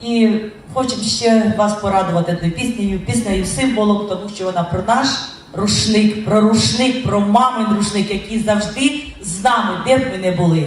І хочемо ще вас порадувати не піснею, піснею символом, тому що вона про наш рушник, про рушник, про мамин рушник, який завжди з нами, де б ми не були.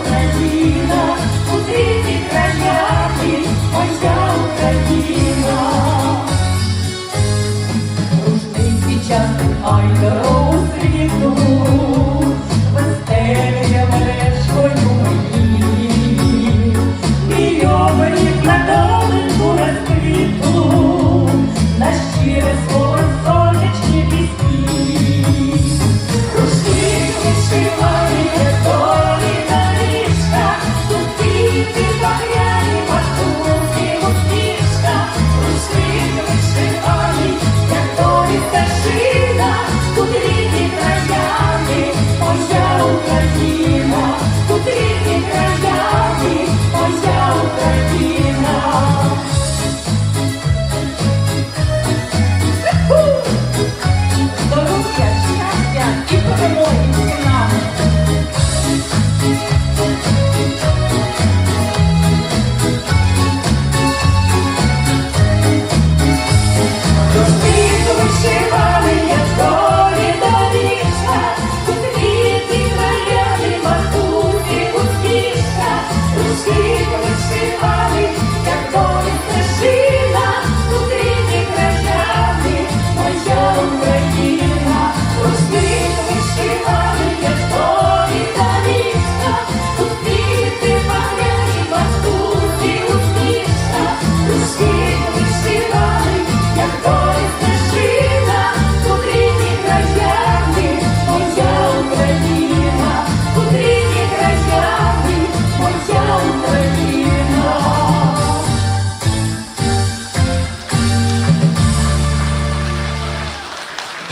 Україна, куди ти краяти, моя Україна.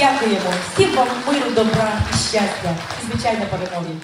Дякуємо всім вам миру, добра і щастя. І звичайно, перемоги.